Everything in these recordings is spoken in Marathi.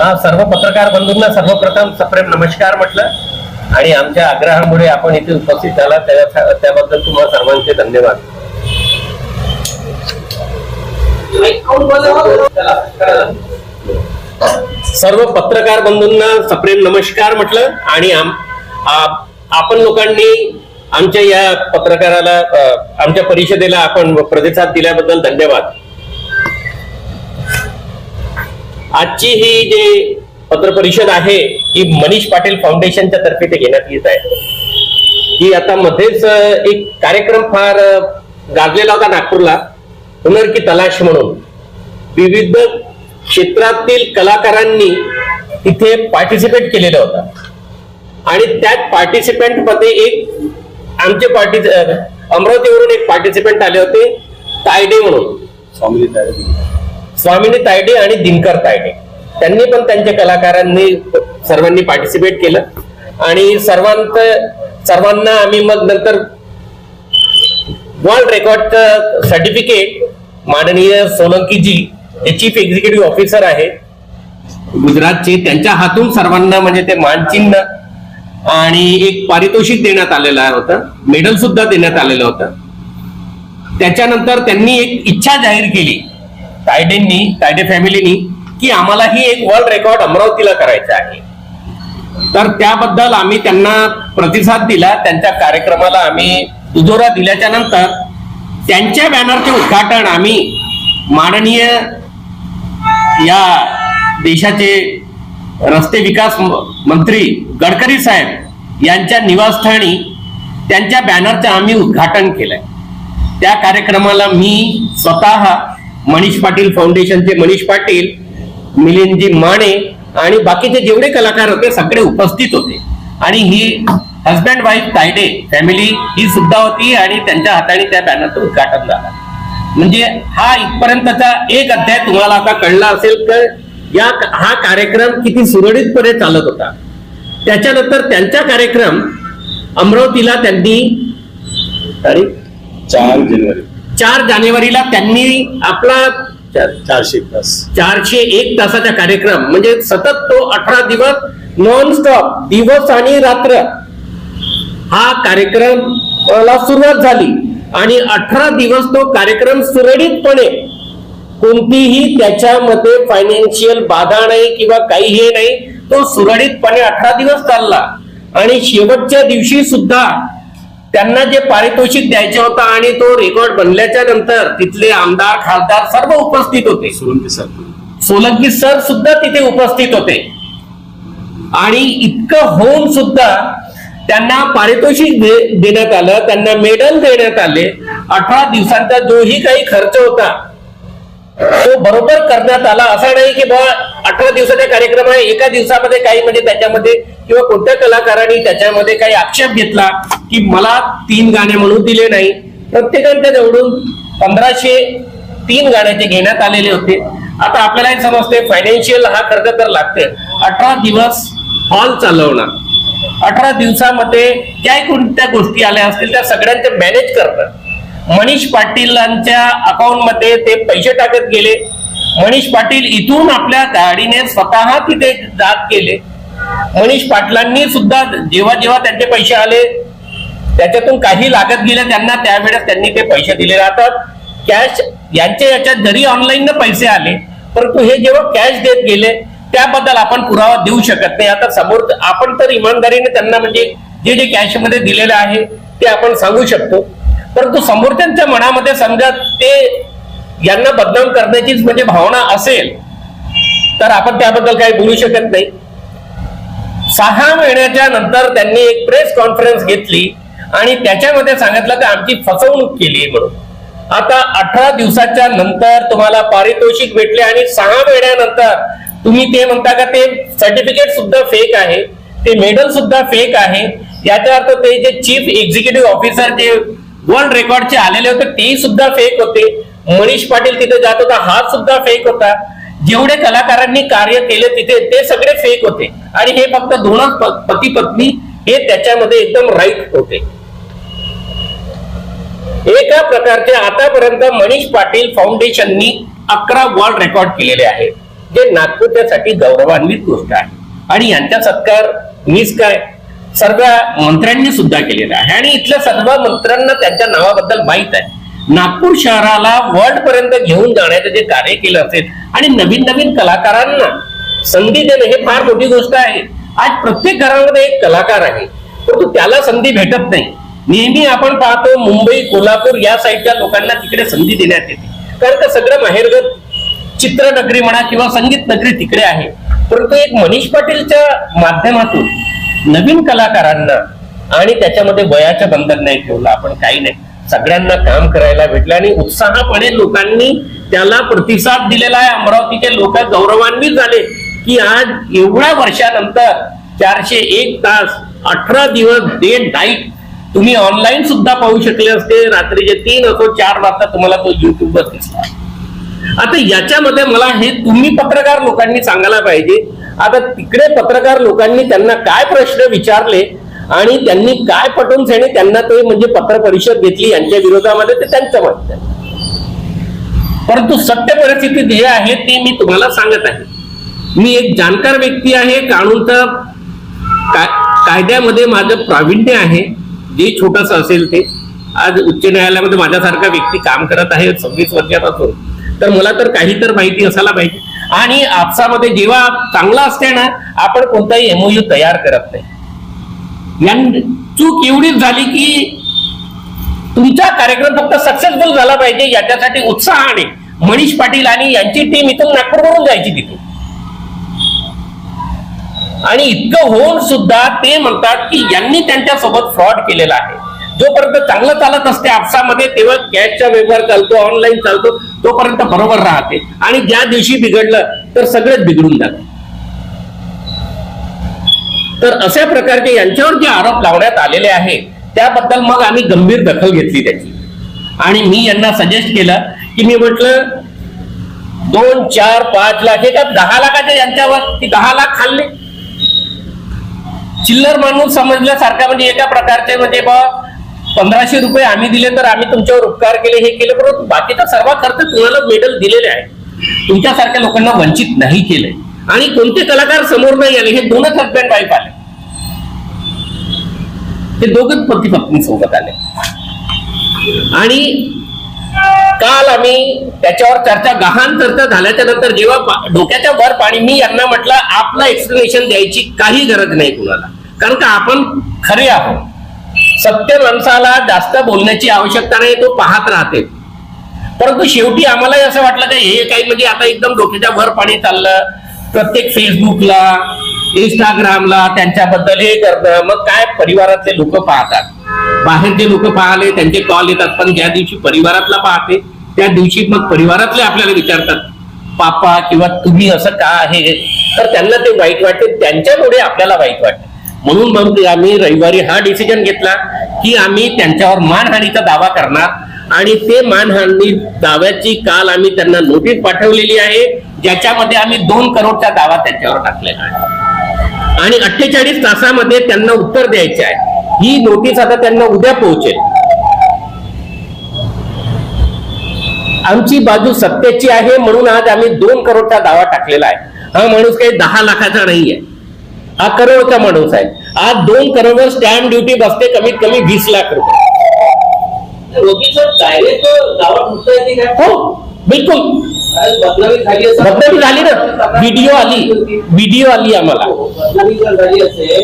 हा सर्व पत्रकार बंधूंना सर्वप्रथम सप्रेम नमस्कार म्हटलं. आणि आमच्या आग्रहामुळे आपण इथे उपस्थित झाला. त्या- त्याबद्दल तुम्हाला सर्वांचे धन्यवाद. सर्व पत्रकार बंधूंना सप्रेम नमस्कार म्हटलं आणि आपण लोकांनी आमच्या या पत्रकाराला आमच्या परिषदेला आपण प्रतिसाद दिल्याबद्दल धन्यवाद. आजची ही जी पत्रपरिषद आहे ही मनीष पाटील फाउंडेशनच्या तर्फे ते घेण्यात येत आहे. ही आता मध्येच एक कार्यक्रम फार गाजलेला होता नागपूरला हुनर की तलाश म्हणून. विविध क्षेत्रातील कलाकारांनी तिथे पार्टिसिपेट केलेलं होतं. आणि त्यात पार्टिसिपेंटमध्ये एक आमचे पार्टी अमरावतीवरून एक पार्टिसिपेंट आले होते तायडे म्हणून. स्वामिनी तायडे. आणि दिनकर तायडे. त्यांनी पण त्यांच्या कलाकारांनी सर्वांनी पार्टिसिपेट केलं. आणि सर्वांत सर्वांना आम्ही मग नंतर वर्ल्ड रेकॉर्डचं सर्टिफिकेट माननीय सोलंकीजी हे चीफ एक्झिक्युटिव्ह ऑफिसर आहे. गुजरातचे त्यांच्या हातून सर्वांना म्हणजे ते मानचिन्ह आणि एक पारितोषिक देण्यात आलेलं होतं. मेडल सुद्धा देण्यात आलेलं होतं. त्याच्यानंतर त्यांनी एक इच्छा जाहीर केली तायडेंनी तायडे फॅमिलीनी की आम्हाला ही एक वर्ल्ड रेकॉर्ड अमरावतीला करायचं आहे. तर त्याबद्दल आम्ही त्यांना प्रतिसाद दिला त्यांच्या कार्यक्रमाला आम्ही दुजोरा दिल्याच्या नंतर त्यांच्या बॅनरचे उद्घाटन आम्ही माननीय या देशाचे रस्ते विकास मंत्री गडकरी साहेब यांच्या निवासस्थानी त्यांच्या बॅनरचं आम्ही उद्घाटन केलंय. त्या कार्यक्रमाला मी स्वतः मनीष पाटील फाउंडेशनचे मनीष पाटील मिलिंदजी माने आणि बाकीचे जेवढे कलाकार होते सगळे उपस्थित होते. आणि ही हजबंड वाईफ तायडे फॅमिली ही सुद्धा होती आणि त्यांच्या हाताने त्या बॅनरचं उद्घाटन झालं. म्हणजे हा इथपर्यंतचा एक अध्याय तुम्हाला आता कळला असेल तर या हा कार्यक्रम किती सुरळीतपणे चालत होता. त्याच्यानंतर त्यांचा कार्यक्रम अमरावतीला त्यांनी तारीख चार जानेवारी. चार जानेवारीला त्यांनी आपला चार- चारशे तास. चारशे एक तासाचा कार्यक्रम म्हणजे सतत तो अठरा दिवस नॉन स्टॉप दिवस आणि रात्र हा कार्यक्रमाला सुरुवात झाली. आणि अठरा दिवस तो कार्यक्रम सुरळीतपणे कोणतीही त्याच्यामध्ये फायनान्शियल बाधा नाही किंवा काही हे नाही तो सुरळीतपणे अठरा दिवस चालला. आणि शेवटच्या दिवशी सुद्धा त्यांना जे पारितोषिक द्यायचे होता आणि तो रेकॉर्ड बनल्याच्या नंतर तिथले आमदार खासदार सर्व उपस्थित होते. सोळंकी सर. सोलंकी सर सुद्धा तिथे उपस्थित होते. आणि इतकं होऊन सुद्धा त्यांना पारितोषिक दे- देण्यात आलं त्यांना मेडल देण्यात आले. अठरा दिवसांचा जोही काही खर्च होता. तो बरोबर करण्यात आला. असा नाही की बाबा अठरा दिवसाचा कार्यक्रम आहे एका दिवसामध्ये काही म्हणजे त्याच्यामध्ये किंवा कोणत्या कलाकारांनी त्याच्यामध्ये काही आक्षेप घेतला की मला तीन गाणे म्हणून दिले नाही. प्रत्येकांच्या जवळून पंधराशे तीन गाण्याचे घेण्यात आलेले होते. आता आपल्याला हे समजते फायनान्शियल हा खर्च तर लागते अठरा दिवस हॉल चालवणार. अठरा दिवसामध्ये काय कोणत्या गोष्टी आल्या असतील त्या सगळ्यांचे मॅनेज करणं मनीष पाटीलांच्या अकाउंटमध्ये ते पैसे टाकत गेले. मनीष पाटील इथून आपल्या गाडीने स्वतः तिथे जात गेले. मनीष पाटलांनी सुद्धा जेव्हा जेव्हा त्यांचे पैसे आले त्याच्यातून काही लागत गेले त्यांना त्यावेळेस त्यांनी ते पैसे दिले राहतात. कॅश यांच्या याच्यात जरी ऑनलाईन पैसे आले परंतु हे जेव्हा कॅश देत गेले त्याबद्दल आपण पुरावा देऊ शकत नाही. आता समोर आपण तर इमानदारीने त्यांना म्हणजे जे जे कॅशमध्ये दिलेलं आहे ते आपण सांगू शकतो. परंतु समोरच्यांच्या मनामध्ये समजा ते यांना बदनाम करण्याचीच म्हणजे भावना असेल तर आपण त्याबद्दल काही बोलू शकत नाही. सहा महिन्याच्या नंतर त्यांनी एक प्रेस कॉन्फरन्स घेतली आणि त्याच्यामध्ये सांगितलं की आमची फसवणूक केली म्हणून. आता अठरा दिवसाच्या नंतर तुम्हाला पारितोषिक भेटले आणि सहा महिन्यानंतर तुम्ही ते म्हणता का ते सर्टिफिकेट सुद्धा फेक आहे ते मेडल सुद्धा फेक आहे. याचा अर्थ ते जे चीफ एक्झिक्युटिव्ह ऑफिसर जे वर्ल्ड रेकॉर्डचे आलेले होते ते सुद्धा फेक होते. मनीष पाटील तिथे जात होता हा सुद्धा फेक होता. जेवढे कलाकारांनी कार्य केले तिथे ते सगळे फेक होते. आणि हे फक्त दोनच पती पत्नी हे त्याच्यामध्ये एकदम राईट होते. एका प्रकारचे आतापर्यंत मनीष पाटील फाउंडेशननी अकरा वर्ल्ड रेकॉर्ड केलेले आहेत. हे नागपूरच्यासाठी गौरवान्वित गोष्ट आहे. आणि यांचा सत्कार मीच काय? सर्व मंत्र्यांनी सुद्धा केलेला आहे. आणि इथल्या सर्व मंत्र्यांना त्यांच्या नावाबद्दल माहीत आहे. नागपूर शहराला वर्ल्ड पर्यंत घेऊन जाण्याचं जे कार्य केलं असेल आणि नवीन नवीन कलाकारांना संधी देणं हे फार मोठी गोष्ट आहे. आज प्रत्येक घरामध्ये एक कलाकार आहे. परंतु त्याला संधी भेटत नाही. नेहमी आपण पाहतो मुंबई कोल्हापूर या साईडच्या लोकांना तिकडे संधी देण्यात येते. कारण का सगळं माहेरगत चित्रनगरी म्हणा किंवा संगीत नगरी तिकडे आहे. परंतु एक मनीष पाटीलच्या माध्यमातून नवीन कलाकारांना आणि त्याच्यामध्ये वयाच्या बंधन नाही ठेवलं. आपण काही नाही. सगळ्यांना काम करायला भेटलं आणि उत्साहपणे लोकांनी त्याला प्रतिसाद दिलेला आहे. अमरावतीचे लोक गौरवान्वित झाले की आज एवढ्या वर्षानंतर चारशे एक तास अठरा दिवस डे नाईट तुम्ही ऑनलाईन सुद्धा पाहू शकले असते. रात्रीचे तीन असो चार वाजता तुम्हाला तो युट्यूबवर दिसला. आता याच्यामध्ये मला हे तुम्ही पत्रकार लोकांनी सांगायला पाहिजे. आता तिकडे पत्रकार लोकांनी त्यांना काय प्रश्न विचारले आणि त्यांनी काय पटवून सैने त्यांना ते म्हणजे पत्र परिषद घेतली यांच्या विरोधामध्ये ते त्यांचं मत परंतु सत्य परिस्थिती जे आहे ते मी तुम्हाला सांगत आहे. मी एक जाणकार व्यक्ती आहे कानूनचा का- कायद्यामध्ये माझं प्रावीण्य आहे. जे छोटस असेल ते. आज उच्च न्यायालयामध्ये माझ्यासारखा व्यक्ती काम करत आहे सव्वीस वर्षापासून. तर मला तर काही तर माहिती असायला पाहिजे. आणि आपसामध्ये जेव्हा चांगला असते ना आपण कोणताही एमओयू तयार करत नाही. चूक एवढीच झाली की तुमचा कार्यक्रम फक्त सक्सेसफुल झाला पाहिजे याच्यासाठी उत्साहाने. मनीष पाटील आणि यांची टीम इथून नागपूरवरून जायची तिथे आणि इतकं होऊन सुद्धा ते म्हणतात की यांनी त्यांच्यासोबत फ्रॉड केलेला आहे. जोपर्यंत चांगलं चालत असते आपसामध्ये तेव्हा कॅशचा व्यवहार चालतो ऑनलाईन चालतो तोपर्यंत बरोबर राहते. आणि ज्या दिवशी बिघडलं तर सगळेच बिघडून जाते. तर अशा प्रकारचे यांच्यावर जे आरोप लावण्यात आलेले आहे त्याबद्दल मग आम्ही गंभीर दखल घेतली त्याची. आणि मी यांना सजेस्ट केलं की मी म्हटलं दोन चार पाच लाख हे का दहा लाखाचे यांच्यावर? ती दहा लाख खाल्ले. चिल्लर माणूस समजल्यासारखा म्हणजे एका प्रकारचे म्हणजे बा पंधराशे रुपये आम्ही दिले तर आम्ही तुमच्यावर उपकार केले हे केले परंतु बाकीचा सर्व खर्च तुम्हाला मेडल दिलेले आहे. तुमच्यासारख्या लोकांना वंचित नाही केले आणि कोणते कलाकार समोर नाही आले हे दोनच हजबंड वाईफ आले. ते दोघच पती पत्नी सोबत आले. आणि काल आम्ही त्याच्यावर चर्चा गहाण चर्चा झाल्याच्यानंतर जेव्हा डोक्याच्या वर पाणी मी यांना म्हटलं आपलं एक्सप्लेनेशन द्यायची काही गरज नाही कुणाला. कारण का आपण खरे आहोत. सत्य माणसाला जास्त बोलण्याची आवश्यकता नाही तो पाहत राहते. परंतु शेवटी आम्हालाही असं वाटलं की हे काही म्हणजे आता एकदम डोक्याच्या वर पाणी चाललं. प्रत्येक फेसबुकला इंस्टाग्रामला त्यांच्याबद्दल हे करतं. मग काय परिवारातले लोक पाहतात? बाहेरचे लोक पाहले त्यांचे कॉल येतात पण ज्या दिवशी परिवारातला पाहते त्या दिवशी मग परिवारातले आपल्याला विचारतात पापा किंवा तुम्ही असं का आहे? तर त्यांना ते वाईट वाटते त्यांच्यामुळे आपल्याला वाईट वाटते. म्हणून मग आम्ही रविवारी हा डिसिजन घेतला की आम्ही त्यांच्यावर मानहानीचा दावा करणार. आणि ते मानहानी दाव्याची काल आम्ही त्यांना नोटीस पाठवलेली आहे. ज्याच्यामध्ये आम्ही दोन करोडचा दावा त्यांच्यावर टाकलेला आहे. आणि अठ्ठेचाळीस तासामध्ये त्यांना उत्तर द्यायचे आहे. ही नोटीस आता त्यांना उद्या पोहोचेल. आमची बाजू सत्तेची आहे म्हणून आज आम्ही दोन करोडचा दावा टाकलेला आहे. हा माणूस काही दहा लाखाचा नाहीये. हा करोडचा माणूस आहे. आज दोन करोडवर स्टॅम्प ड्युटी बसते कमीत कमी वीस लाख रुपये. हो बिलकुल. बदनामी झाली ना. व्हिडिओ आली. व्हिडिओ आली आम्हाला. हो,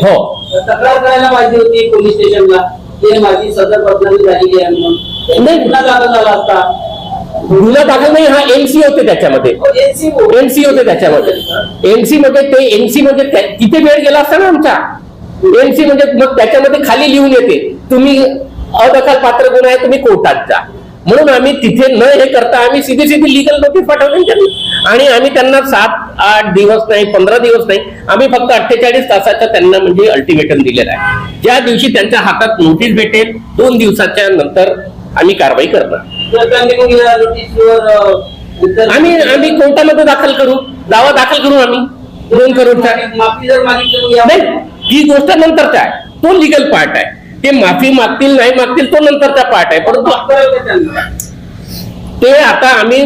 हो. तक्रार करायला पाहिजे होती पोलीस स्टेशनला माझी सदर बदनामी झालेली आहे नाही. गुन्हा दाखल नाही हा एनसी होते त्याच्यामध्ये. एनसी एनसी होते. त्याच्यामध्ये. एनसी मध्ये ते एनसी मध्ये तिथे वेळ गेला असता ना आमचा. एनसी म्हणजे मग त्याच्यामध्ये खाली लिहून येते. तुम्ही अदखल पात्र गुन्हा आहे तुम्ही कोर्टात जा. म्हणून आम्ही तिथे न हे करता आम्ही सिधी सिधी लिगल नोटीस पाठवली त्यांनी. आणि आम्ही त्यांना सात आठ दिवस नाही पंधरा दिवस नाही आम्ही फक्त अठ्ठेचाळीस तासाचा त्यांना म्हणजे अल्टिमेटम दिलेला आहे. ज्या दिवशी त्यांच्या हातात नोटीस भेटेल दोन दिवसाच्या नंतर आम्ही कारवाई करणार. आम्ही आम्ही कोर्टामध्ये दाखल करू. दावा दाखल करू आम्ही. दोन करोडचा माफी जर मागितली मग या- नाही ही गोष्ट नंतरचा आहे. तो लिगल पार्ट आहे. ते माफी मागतील नाही मागतील तो नंतरचा पार्ट आहे. परंतु ते आता आम्ही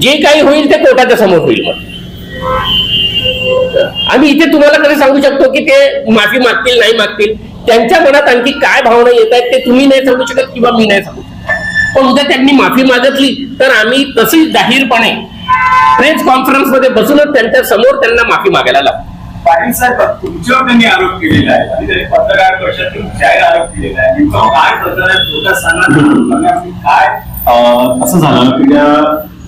जे काही होईल ते कोर्टाच्या समोर होईल. मग. आम्ही इथे तुम्हाला कसं सांगू शकतो की ते माफी मागतील नाही मागतील. त्यांच्या मनात आणखी काय भावना येत आहेत ते तुम्ही नाही सांगू शकत किंवा मी नाही सांगू पण उद्या त्यांनी माफी मागितली. तर आम्ही तशीच जाहीरपणे प्रेस कॉन्फरन्समध्ये बसूनच त्यांच्यासमोर त्यांना माफी मागायला लागतो पाटील साहेब तुमच्यावर त्यांनी आरोप केलेला आहे. आणि त्यांनी पत्रकार परिषदेतून जाहीर आरोप केलेला आहे. नेमकं काय असं झालं.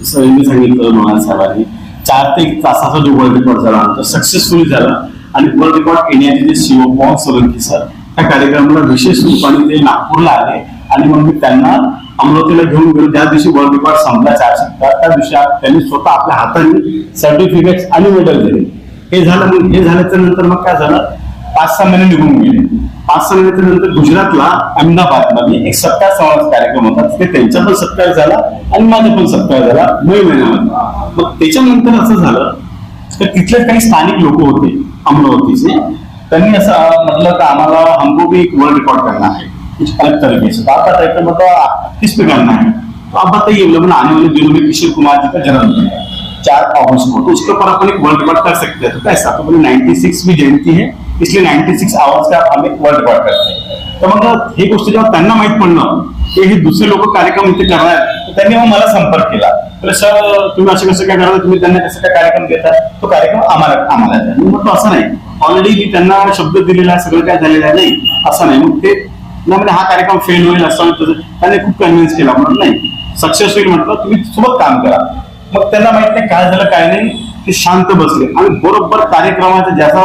सरांनी सांगितलं साहेबांनी. चार ते एक तासाचा जो वर्ल्ड रेकॉर्ड झाला तो सक्सेसफुली झाला. आणि वर्ल्ड रेकॉर्ड येण्याचे जे सीओ पॉल सोलंकी सर त्या कार्यक्रमाला विशेष रूपाने ते नागपूरला आले. आणि मग मी त्यांना अमरावतीला घेऊन गेलो. ज्या दिवशी वर्ल्ड रेकॉर्ड संपला चारशे त्या दिवशी त्यांनी स्वतः आपल्या हाताने सर्टिफिकेट आणि मेडल दिले. हे झालं मग हे झाल्याच्यानंतर मग काय झालं? पाच सहा महिने निघून गेले. पाच सहा महिन्याच्या नंतर गुजरातला अहमदाबादमध्ये एक सत्कार समाज कार्यक्रम होता. तिथे त्यांचा पण सत्कार झाला आणि माझा पण सत्कार झाला मे महिन्यामध्ये. मग त्याच्यानंतर असं झालं तर तिथले काही स्थानिक लोक होते अमरावतीचे. त्यांनी असं म्हटलं की आम्हाला हमको भी एक वर्ल्ड रेकॉर्ड करणार आहे कुछ अलग तरीके से। तो आपका कार्यक्रम मतलब किस पे करना है? तो आप बताइए मैंने आने वाले दिनों में किशोर कुमार जी का जन्मदिन है, चार अगस्त को तो उसके ऊपर अपन एक वर्ल्ड रिकॉर्ड कर सकते हैं। तो कैसा? तो बोले 96 भी जयंती है, इसलिए 96 आवर्स का एक वर्ल्ड रिकॉर्ड करते तर मग ही गोष्ट जेव्हा त्यांना माहित पडलं की हे दुसरे लोक कार्यक्रम इथे करणार त्यांनी मग मला संपर्क केला. तर सर, तुम्ही असं कसं काय तुम्ही त्यांना कसं काय कार्यक्रम तो कार्यक्रम आम्हाला आम्हाला म्हटलं असं नाही. ऑलरेडी त्यांना शब्द दिलेला सगळं काय झालेलं नाही, असं नाही. मग ते नाही म्हणजे हा कार्यक्रम फेल होईल असं त्याने त्यांनी खूप कन्व्हिन्स केला म्हणून नाही? सक्सेस होईल म्हटलं तुम्ही सोबत काम करा. मग त्यांना माहीत नाही काय झालं काय नाही ते शांत बसले. आणि बरोबर कार्यक्रमाचा ज्याचा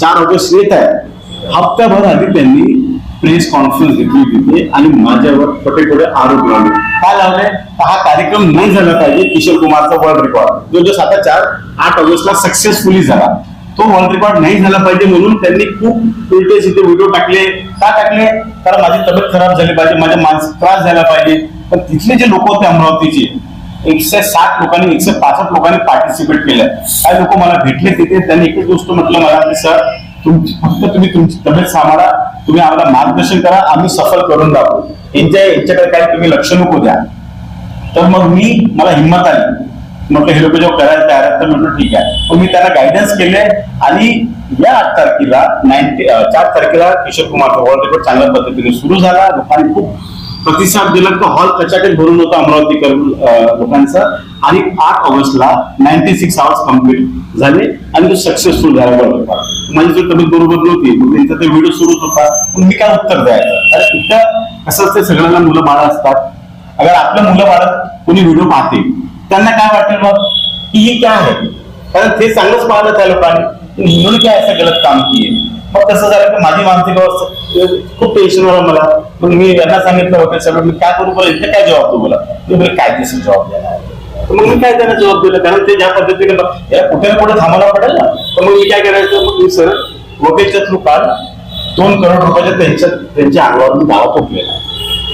चार ऑगस्ट येत आहे हप्त्याभर आधी त्यांनी प्रेस कॉन्फरन्स घेतली तिथे आणि माझ्यावर छोटे छोटे आरोप लावले. काय लावले? हा कार्यक्रम नाही झाला पाहिजे किशोर कुमारचा वर्ल्ड रेकॉर्ड जो जो आता चार आठ ऑगस्टला सक्सेसफुली झाला. तो वर्ल्ड रेकॉर्ड नाही झाला पाहिजे म्हणून त्यांनी खूप उलटे सिद्धे व्हिडिओ टाकले. का टाकले? कारण माझी तब्येत खराब झाली पाहिजे माझ्या मानसिक त्रास झाला पाहिजे. पण तिथले जे लोक होते अमरावतीचे एकशे साठ लोकांनी एकशे पासष्ट लोकांनी पार्टिसिपेट केलं. काही लोक मला भेटले तिथे? त्यांनी एकच गोष्ट म्हटलं मला की सर तुमची फक्त तुम्ही तुमची तब्येत सांभाळा तुम्ही आम्हाला मार्गदर्शन करा आम्ही सफल करून दाखवू. यांच्या यांच्याकडे काही तुम्ही लक्ष नको द्या. तर मग मी मला हिंमत आली. म्हटलं हे लोक जेव्हा करायला तयार आहेत तर म्हटलं ठीक आहे. मग मी त्याला गायडन्स केले आणि या आठ तारखेला नाईन्टी चार तारखेला किशोर कुमारचा हॉल रेकॉर्ड चांगल्या पद्धतीने सुरू झाला. लोकांनी खूप प्रतिसाद दिला तो हॉल कचाकच भरून होता अमरावतीकर लोकांचा. आणि आठ ऑगस्टला नाईन्टी सिक्स आवर्स कंप्लीट झाले आणि तो सक्सेसफुल झाला वर्ल्ड म्हणजे माझी जर तब्येत बरोबर नव्हती. मग त्यांचा ते व्हिडिओ सुरूच होता. पण मी काय उत्तर द्यायचं? कारण इथं कसं असते सगळ्यांना मुलं बाळं असतात. अगर आपल्या मुलं बाळात कोणी व्हिडिओ पाहते त्यांना काय वाटेल मग की हे काय आहे? कारण ते चांगलंच पाहिलं त्या लोकांनी. म्हणून काय असं गलत काम किए मग कसं झालं की माझी मानसिक अवस्था खूप टेन्शन आलं मला. मग मी यांना सांगितलं होतं सगळं मी काय करू बरं? इथे काय जबाब तू बोला? तुम्ही बोले कायदेशीर जबाब देणार मग मी काय त्यांना जबाब दिला? कारण ते ज्या पद्धतीने बघ- याला कुठे ना कुठे थांबायला पडेल ना. तर मग मी काय करायचं? मग मी सर वकीलच्या थ्रू काल दोन करोड रुपयाच्या त्यांच्या त्यांच्या अंगावर मी दावा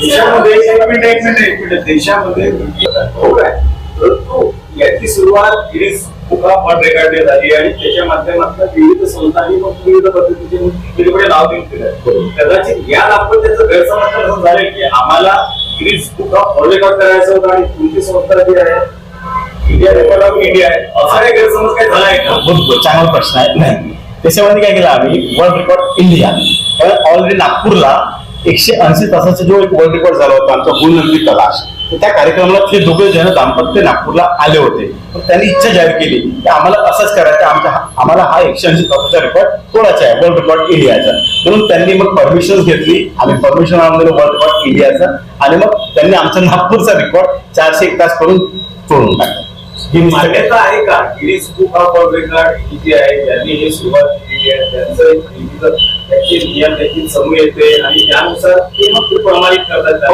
देशामध्ये देशामध्ये परंतु याची सुरुवात गिरीश मुका पण रेकॉर्ड झाली आणि त्याच्या माध्यमातून विविध संस्थांनी पण विविध पद्धतीचे वेगवेगळे नाव देऊन दिलं. कदाचित या आपण त्याचं गैरसमज असं झालं की आम्हाला गिरीश मुका पण रेकॉर्ड करायचं होतं आणि तुमची संस्था जी आहे इंडिया रेकॉर्ड ऑफ इंडिया आहे असा काही गैरसमज काही झालाय का? चांगला प्रश्न आहे. नाही. त्याच्यामध्ये काय केलं आम्ही? वर्ल्ड रेकॉर्ड इंडिया कारण ऑलरेडी नागपूरला एकशे ऐंशी तासाचा जो एक वर्ल्ड रेकॉर्ड झाला होता आमचा गुणनंदी तलाश. त्या कार्यक्रमाला ते दोघे जण दाम्पत्य नागपूरला आले होते. पण त्यांनी इच्छा जाहीर केली की आम्हाला असंच करायचं आमच्या आम्हाला हा एकशे ऐंशी तासाचा रेकॉर्ड कोणाचा आहे? वर्ल्ड रेकॉर्ड इंडियाचा म्हणून त्यांनी मग परमिशन घेतली. आम्ही परमिशन आणलं वर्ल्ड रेकॉर्ड इंडियाचा आणि मग त्यांनी आमचा नागपूरचा रेकॉर्ड चारशे एक तास करून तोडून टाकला. ही मान्यता आहे का? Guinness book of world record जी आहे त्यांनी ही सुरुवात केली आहे त्यांचं त्याचे नियम त्याची समूह येते आणि त्यानुसार ते मग ते प्रमाणित करतात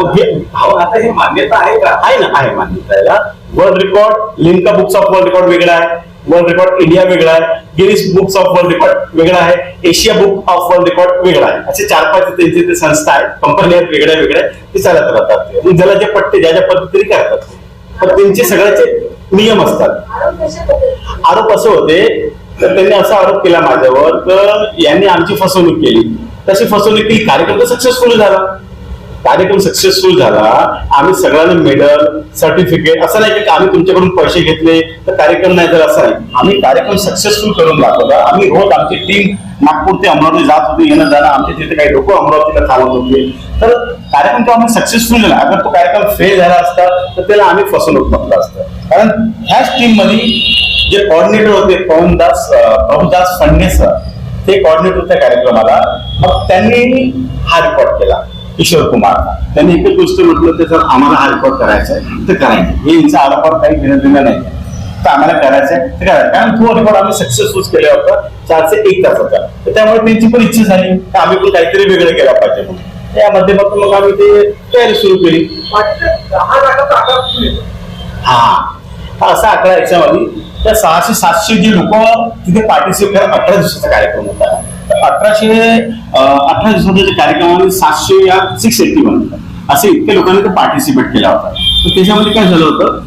हो, आता मान्यता आहे का? आहे ना आहे मान्यता याला. World record Limca books of world record वेगळा आहे. वर्ल्ड रेकॉर्ड इंडिया वेगळा आहे. Guinness books of world record वेगळा आहे. Asia book of world record वेगळा आहे. असे चार पाच त्यांचे ते संस्था आहेत. कंपनी आहेत वेगळ्या वेगळ्या. ते चालत राहतात. आणि ज्याला जे पट्टे ज्या ज्या पद्धतीने करतात. पण त्यांचे सगळ्याचे नियम असतात. आरोप असे होते तर त्यांनी असा आरोप केला माझ्यावर तर यांनी आमची फसवणूक केली. तशी फसवणूक केली. कार्यक्रम तर सक्सेसफुल झाला. कार्यक्रम सक्सेसफुल झाला. आम्ही सगळ्यांना मेडल सर्टिफिकेट असं नाही की आम्ही तुमच्याकडून पैसे घेतले तर कार्यक्रम नाही झाला असं नाही. आम्ही कार्यक्रम सक्सेसफुल करून दाखवला. आम्ही रोज आमची टीम नागपूर ते अमरावती जात होती येणं जाणं आमच्या तिथे काही लोक अमरावतीला थांबत होते. तर कार्यक्रम तो आम्ही सक्सेसफुल झाला. अगर तो कार्यक्रम फेल झाला असता तर त्याला आम्ही फसवणूक म्हटलं असतं. कारण ह्याच टीममध्ये जे कॉर्डिनेटर होते पवनदास प्रभुदास सर ते कॉर्डिनेटर होते कार्यक्रमाला. मग त्यांनी हा रेकॉर्ड केला किशोर कुमार त्यांनी एकच गोष्ट म्हटलं तर जर आम्हाला हा रेकॉर्ड करायचा आहे. तर करायचं. हे यांचा आरोपावर काही घेणं देणं नाही. तर आम्हाला करायचं आहे तर करायचं. कारण तो रेकॉर्ड आम्ही सक्सेसफुल केला होता चारशे एक तासाचा तर त्यामुळे त्यांची पण इच्छा झाली की आम्ही पण काहीतरी वेगळं केलं पाहिजे म्हणून. त्या माध्यमातून मग आम्ही ते तयारी सुरू केली? हा. हा असा आकडा याच्यामध्ये त्या सहाशे सातशे जे लोक तिथे पार्टिसिपेट करा अठरा दिवसाचा कार्यक्रम होता. तर अठराशे अठरा दिवसाचा जे आहे सातशे या सिक्स एटी वन असे इतके लोकांनी तो पार्टिसिपेट केला होता. तर त्याच्यामध्ये काय झालं होतं?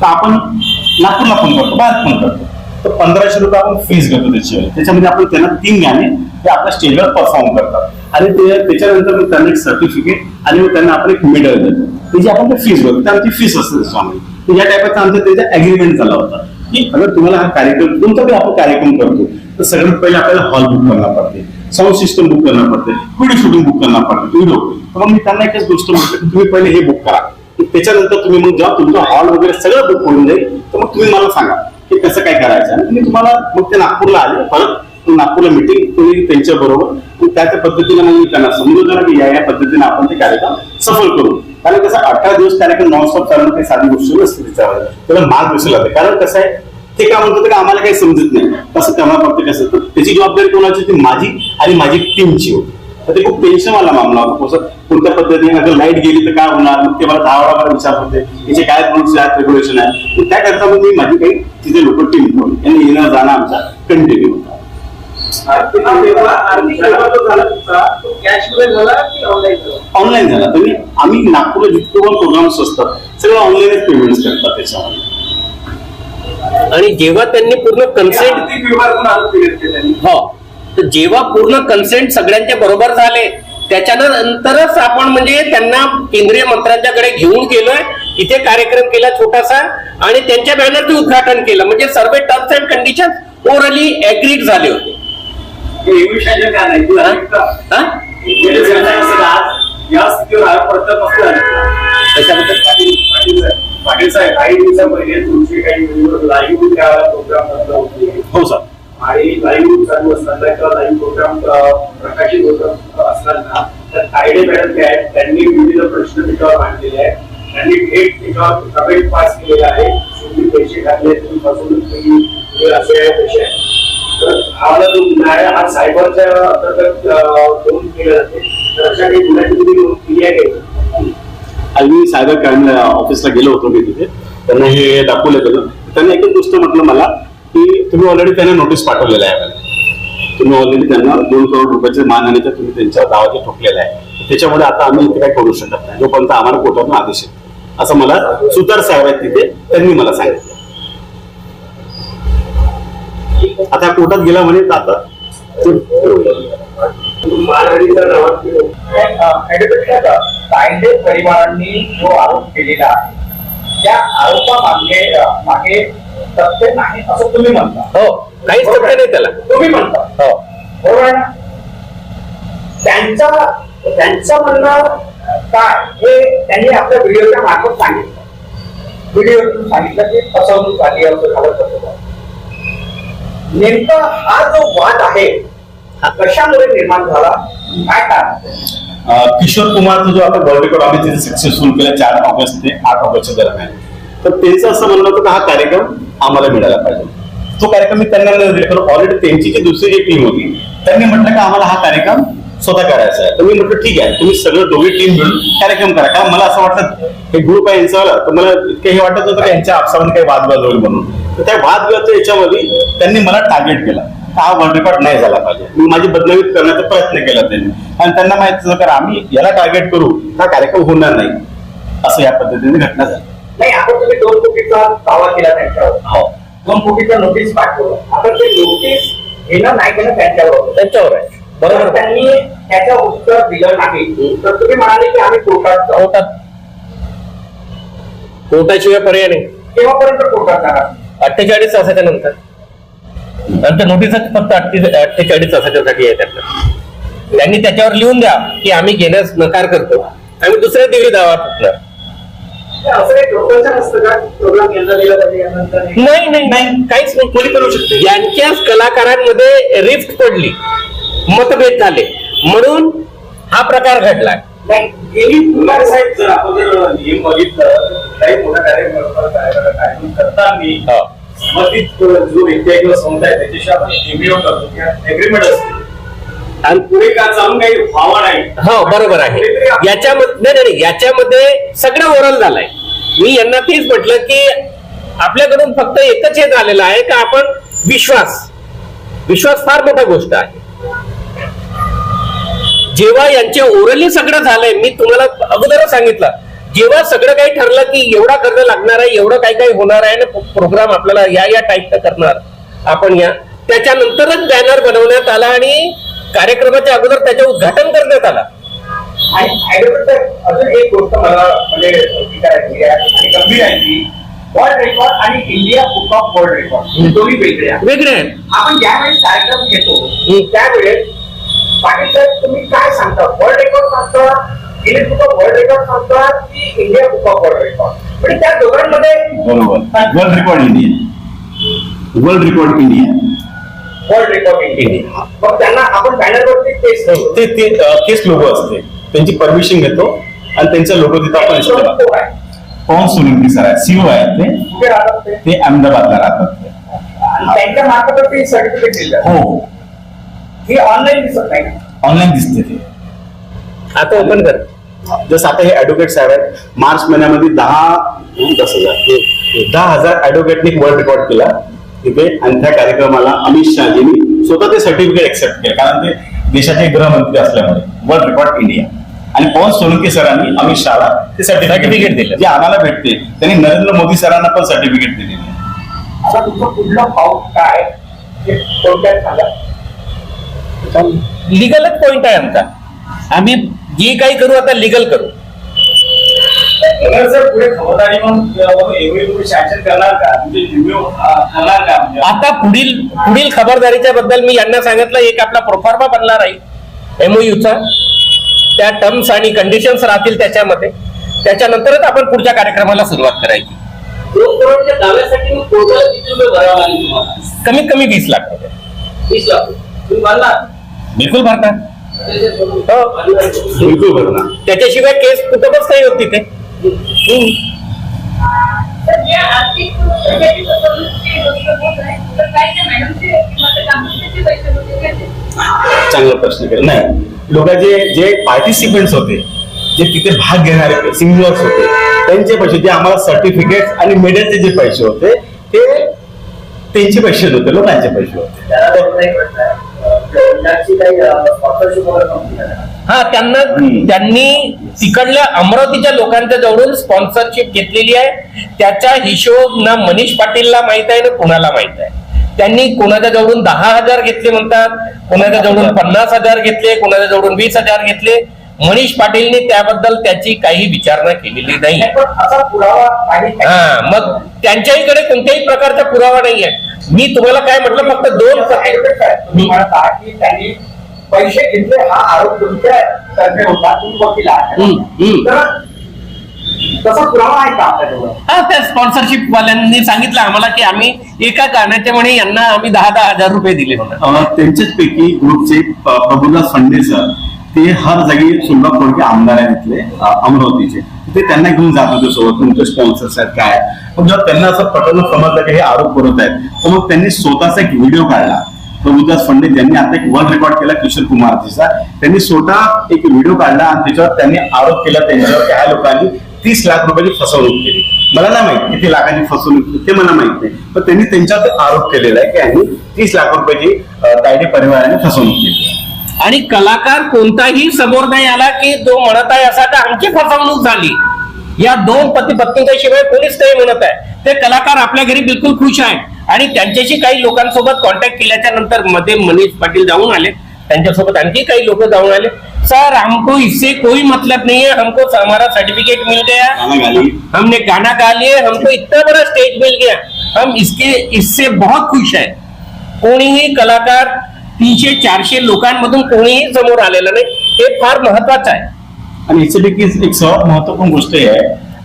तर आपण नागपूरला पण करतो बाहेर पण करतो. तर पंधराशे रुपये आपण फीस घेतो त्याची. त्याच्यामध्ये आपण त्यांना तीन गाणे ते आपल्या स्टेजवर परफॉर्म करतात. आणि ते त्याच्यानंतर मी त्यांना एक सर्टिफिकेट आणि मग त्यांना आपण एक मेडल देतो. त्याची आपण ते फीस भरतो तर आमची फीस असते स्वामी. या टाईपचा आमचा त्याचा अग्रीमेंट झाला होता. की अगर तुम्हाला हा कार्यक्रम कोणता बी आपण कार्यक्रम करतो तर सगळ्यात पहिले आपल्याला हॉल बुक करणार पडते. साऊंड सिस्टम बुक करणार पडते. व्हिडिओ शूटिंग बुक करणार पडते. व्हिडिओ तर मग मी त्यांना एकच गोष्ट म्हटलं की तुम्ही पहिले हे बुक करा. त्याच्यानंतर तुम्ही मग जेव्हा तुमचा हॉल वगैरे सगळं बुक होऊन जाईल तर मग तुम्ही मला सांगा. हे कसं काय करायचं? मी तुम्हाला मग ते नागपूरला आले परत नागपूरला मिटिंग तुम्ही त्यांच्या बरोबर त्या त्या पद्धतीने मग मी त्यांना समजून जरा की या या पद्धतीने आपण ते कार्यक्रम सफल करू. कारण कसं अठरा दिवस कार्यक्रम नॉनस्टॉप चालणं काही साधी गोष्ट नसते त्याच्यावर त्याला मार्ग दिसू लागते कारण कसं आहे ते काय म्हणतात का आम्हाला काही समजत नाही. कसं करणार फक्त कसं त्याची जबाबदारी कोणाची ती माझी आणि माझी टीमची होती. तर ते खूप टेन्शन मला मामला. होता कसं कोणत्या पद्धतीने अगर लाइट गेली तर काय होणार? मग ते मला दहा वेळा मला विचार होते याचे काय रूल्स आहेत? रेग्युलेशन आहे तर त्याकरता मग मी माझी काही तिथे लोक टीम ठेवली आणि येणं जाणं आमचा कंटिन्यू होता. ऑनलाईन झाला ऑनलाईन झाला तरी आम्ही नागपूरला जितके पण प्रोग्राम्स असतात सगळं ऑनलाईनच पेमेंट करतात त्याच्यामध्ये. आणि जेव्हा त्यांनी पूर्ण कन्सेंट हो. तर जेव्हा पूर्ण कन्सेंट सगळ्यांचे बरोबर झाले त्याच्यानंतरच आपण म्हणजे त्यांना केंद्रीय मंत्र्यांच्याकडे घेऊन गेलोय इथे कार्यक्रम केला छोटासा आणि त्यांच्या बॅनरचं उद्घाटन केलं म्हणजे सर्व terms and condition orally agreed झाले होते हे? हा? होते हो सर आणि लाईव्ह चालू असताना किंवा लाईव्ह प्रोग्राम प्रकाशित होत असताना तर तायडे मॅडम जे आहेत त्यांनी विविध प्रश्न त्याच्यावर मांडलेले आहेत. त्यांनी थेट त्याच्यावर कमेंट पास केलेला आहे. तुम्ही पैसे घातले तुम्ही फसवणूक केली असे आहे तसे आहे. तर हा जो गुन्हा आहे हा सायबरच्या अंतर्गत नोंद केला जाते. तर अशा काही गुन्ह्याची तुम्ही नोंद केली आहे का? मी सायबर क्राईम ऑफिसला गेलो होतो मी तिथे. त्यांना हे दाखवलं गेलं त्यांनी एकच गोष्ट म्हटलं मला. की तुम्ही ऑलरेडी त्यांना नोटीस पाठवलेलं आहे. तुम्ही ऑलरेडी त्यांना दोन करोड रुपयाचे मानहानीचं तुम्ही त्यांच्या दावाचे ठोकलेला आहे. त्याच्यामुळे आता आम्ही इथे काय करू शकत नाही. जोपर्यंत आम्हाला कोर्टातून आदेश येतो असं मला सुतार साहेब आहेत तिथे त्यांनी मला सांगितलं. आता कोर्टात गेला म्हणे आता ते- परिवारांनी जो आरोप केलेला आहे त्या आरोपामागे मागे तथ्य नाही असं तुम्ही म्हणता. हो काहीच तथ्य नाही त्याला. तुम्ही म्हणता. हो. बरोबर ना? त्यांचा त्यांचं म्हणणं काय? हे त्यांनी आपल्या व्हिडिओच्या मार्फत सांगितलं. व्हिडिओतून सांगितलं की फसवणूक झाली असं झालं तसं झालं. नेमका हा जो वाद आहे हा कशामुळे निर्माण झाला? काय कारण किशोर कुमारचा जो आता वर्ल्ड रेकॉर्ड आम्ही तिथे सक्सेसफुल केला चार ऑगस्ट ते आठ ऑगस्टच्या दरम्यान. तर त्यांचं असं म्हणणं होतं की हा कार्यक्रम? आम्हाला मिळाला पाहिजे. तो कार्यक्रम मी त्यांना दिला कारण ऑलरेडी त्यांची जी दुसरी जी टीम होती त्यांनी म्हटलं की आम्हाला हा कार्यक्रम स्वतः करायचा आहे. तर मी म्हटलं ठीक आहे तुम्ही सगळं दोघी टीम मिळून कार्यक्रम करा. कारण मला असं वाटतं हे ग्रुप आहे यांचा तर मला इतकं हे वाटत होतं यांच्या आपसामध्ये काही वाद होईल म्हणून. तर त्या वादविवादच्या याच्यामध्ये त्यांनी मला टार्गेट केला. हा वर्ल्ड रेकॉर्ड नाही झाला पाहिजे. मी माझी बदनामी करण्याचा प्रयत्न केला त्यांनी. आणि त्यांना माहीत होतं आम्ही याला टार्गेट करू हा कार्यक्रम होणार नाही. असं या पद्धतीने घटना झाली. नाही आता तुम्ही दोन कोटीचा दावा केला त्यांच्यावर. हो. दोन कोटीचा नोटीस पाठवलं. आता ते नोटीस घेणं नाही घेणं त्यांच्यावर. त्यांच्यावर आहे. बरोबर. त्यांनी त्याचं उत्तर दिलं नाही. तर तुम्ही म्हणाले की आम्ही कोर्टात कोर्टात. कोर्टाशिवाय पर्याय नाही. केव्हापर्यंत कोर्टात जाणार? अठ्ठेचाळीस तासाच्या नंतर. नंतर नोटीसच फक्त अठ्ठेचाळीस तासाच्या साठी आहे त्यांना त्यांनी त्याच्यावर लिहून द्या की आम्ही घेण्यास नकार करतो. आम्ही दुसऱ्या दिवशी दावा फुटणार नाही नाही नाही. काहीच नाही. कोणी करू शकते. यांच्याच कलाकारांमध्ये रिफ्ट पडली. मतभेद झाले. म्हणून हा प्रकार घडला साहेब जर आपण जर नियम बघितलं काही मोठ्या कार्यक्रम करताना संबंधित जो व्यक्ती किंवा आहे त्याच्याशी आपण एग्रीमेंट करतो किंवा एग्रीमेंट असते. आणि पुढे का चालून काही व्हावा नाही. हो बरोबर आहे. याच्यामध्ये नाही नाही याच्यामध्ये सगळं ओरल झालंय. मी यांना तेच म्हटलं की आपल्याकडून फक्त एकच हे झालेलं आहे का आपण विश्वास. विश्वास फार मोठा गोष्ट आहे. जेव्हा यांचे ओरली सगळं झालंय मी तुम्हाला अगोदरच सांगितलं. जेव्हा सगळं काही ठरलं की एवढा कर्ज लागणार आहे एवढं काही काही होणार आहे ना प्रोग्राम आपल्याला या या टाईपचं करणार आपण या. त्याच्यानंतरच बॅनर बनवण्यात आला आणि कार्यक्रमाच्या अगोदर त्याचं उद्घाटन करण्यात आलं. अजून एक गोष्ट मला म्हणजे विचारायची आहे आणि गंभीर आहे की वर्ल्ड रेकॉर्ड आणि India book of world record दोन्ही वेगळे आहेत. वेगळे आपण ज्यावेळेस कार्यक्रम घेतो त्यावेळेस साहेब तुम्ही काय सांगता? वर्ल्ड रेकॉर्ड सांगता? Guinness book of world record सांगता की India book of world record म्हणजे त्या दोघांमध्ये बरोबर. World record India world record India world record India मग त्यांना आपण बॅनरवरती ठेवतो. ते ते केस लोगो असते. त्यांची परमिशन घेतो आणि त्यांचा लोगो तिथं आपण आहे. पवन सोलंकी सर आहेत सीओ आहेत ते. ते? अहमदाबादला राहतात ते. त्यांच्या मार्फत ते सर्टिफिकेट दिलं हो. ही ऑनलाईन दिसत नाही? ऑनलाईन दिसते ते. आता ओपन कर. जसं आता हे ऍडव्होकेट साहेब आहेत मार्च महिन्यामध्ये दहा दस हजार दहा हजार ऍडव्होकेटने वर्ल्ड रेकॉर्ड केला. तिथे आणि त्या कार्यक्रमाला अमित शहा यांनी स्वतः ते सर्टिफिकेट एक्सेप्ट केलं. कारण ते देशाचे गृहमंत्री असल्यामुळे. वर्ल्ड रेकॉर्ड इंडिया आणि पवन सोलंकी सरांनी अमित शहाला ते सर्टिफिकेट दिले. जे आम्हाला भेटते. त्यांनी नरेंद्र मोदी सरांना पण सर्टिफिकेट दिलेले आहे. आता तुमचं पुढलं पाऊल काय? ते थोडक्यात सांगा. लिगलच पॉइंट आहे आमचा. आम्ही जे काही करू आता लिगल करू. आता पुढील पुढील खबरदारीच्या बद्दल मी यांना सांगितलं एक आपला प्रोफार्मा बनला राहील एमओयूचा त्या टर्म्स आणि कंडिशन्स राहतील त्याच्यामध्ये. त्याच्यानंतरच आपण पुढच्या कार्यक्रमाला सुरुवात करायची. कमीत कमी वीस लाख लाख तुम्ही भरणार? बिलकुल भरणार. हो. बिलकुल भरणार. त्याच्याशिवाय केस कुठंच नाही होत तिथे? चांगला प्रश्न केला. नाही लोक जे जे पार्टिसिपेंट्स होते जे तिथे भाग घेणारे सिंगर्स होते त्यांचे पैसे जे आम्हाला सर्टिफिकेट आणि मेडलचे जे पैसे होते ते त्यांचे पैसे होते लोकांचे पैसे होते. आहे. हा त्यांना. त्यांनी तिकडल्या अमरावतीच्या लोकांच्या जवळून स्पॉन्सरशिप घेतलेली आहे त्याचा हिशोब ना मनीष पाटीलला माहीत आहे ना कुणाला माहीत आहे त्यांनी कोणाच्या जवळून दहा हजार घेतले म्हणतात कोणाच्या जवळून पन्नास हजार घेतले कोणाच्या जवळून वीस हजार घेतले मनीष पाटीलने त्याबद्दल त्याची काही विचारणा केलेली नाही नाही, हा मग त्यांच्याहीकडे कोणत्याही प्रकारचा पुरावा नाहीये मी तुम्हाला काय म्हटलं फक्त दोन पैसे घेतले हा आरोप तुमच्या तर्फे होता तुम्ही वकील आहात. हम्म, हम्म. तर तसा पुरावा आहे का आपल्याजवळ हा त्या स्पॉन्सरशिप वाल्यांनी सांगितलं आम्हाला की आम्ही एका कारणाच्या म्हणे यांना आम्ही दहा दहा हजार रुपये दिले म्हणून. त्यांच्याच पैकी ग्रुपचे प- प्रभुदास फंडे सर ते हर जागी कोडके आमदार आहेत तिथले अमरावतीचे. ते त्यांना घेऊन जात होते सोबत तुमचे स्पॉन्सर्स आहेत काय. पण जेव्हा त्यांना असं पटवलं समजलं की हे आरोप करत आहेत तर मग त्यांनी स्वतःचा एक व्हिडिओ काढला. प्रभुदास पंडित ज्यांनी आता एक वर्ल्ड रेकॉर्ड केला किशोर कुमारजीचा त्यांनी स्वतः एक व्हिडिओ काढला आणि त्याच्यावर त्यांनी आरोप केला त्यांच्यावर की ह्या लोकांनी तीस लाख रुपयाची फसवणूक केली. मला नाही माहीत किती लाखाची फसवणूक ते मला माहीत नाही. पण त्यांनी त्यांच्यावर आरोप केलेला आहे की यांनी तीस लाख रुपयाची अं, तायडे परिवाराने फसवणूक केली. आणि कलाकार कोणताही समोर नाही आला की तो म्हणत आहे असा का आमची फसवणूक झाली. या दोन पती पत्नीच्या शिवाय कोणीच काही म्हणत आहे. ते कलाकार आपल्या घरी बिलकुल खुश आहेत. आणि त्यांच्याशी काही लोकांसोबत कॉन्टॅक्ट केल्याच्यानंतरमध्ये मनीष पाटील जाऊन आले. त्यांच्यासोबत आणखी काही लोक जाऊन आले. सर हमको इससे कोई मतलब नहीं है. हमको हमारा सर्टिफिकेट मिल गया. हमने गाना गा लिए हमको इतना बड़ा स्टेज मिल गया. हम इसके इससे बहुत खुश है. कोणीही कलाकार तीनशे चारशे लोकांमधून कोणीही समोर आलेलं नाही. हे फार महत्वाचं आहे. आणि याच्यापैकी एक सर्वात महत्त्वपूर्ण गोष्ट आहे.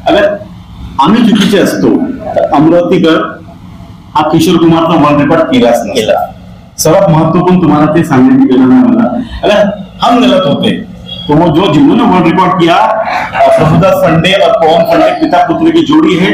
अगर आम्ही चुकीचे असतो तर अमरावतीकर हा किशोर कुमारचा वर्ल्ड रेकॉर्ड केलाच नसता सर्वात महत्वपूर्ण तुम्हाला ते सांगण्यात गेलं नाही मला. अगर हम गलत होते. तो वो जो जिन्होंने वर्ल्ड रिकॉर्ड किया प्रभुदास फंडे और पवन फंडे पिता पुत्र की जोड़ी है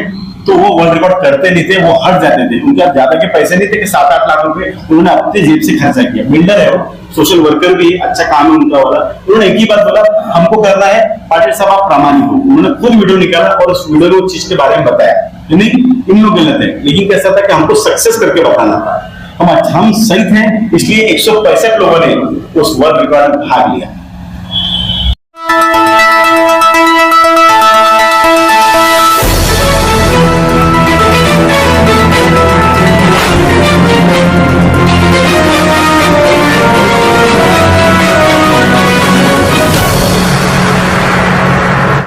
तो वो वर्ल्ड रिकॉर्ड करते नहीं थे वो हट जाते थे। उनके पास ज़्यादा के पैसे नहीं थे कि सात आठ लाख रुपए उन्होंने अपने जेब से खर्चा किया। बिल्डर है वो सोशल वर्कर भी अच्छा काम है उनका वाला। उन्होंने एक ही बात बोला हमको करना है पाटिल साहब आप प्रामाणिक हो। उन्होंने खुद वीडियो निकाला और उस वीडियो में उस चीज़ के बारे में बताया। नहीं इन लोग गलत है। लेकिन कैसा था कि हमको सक्सेस करके बताना था। हम अच्छा हम सही थे, इसलिए एक सौ पैंसठ लोगों ने उस वर्ल्ड रिकॉर्ड में भाग लिया।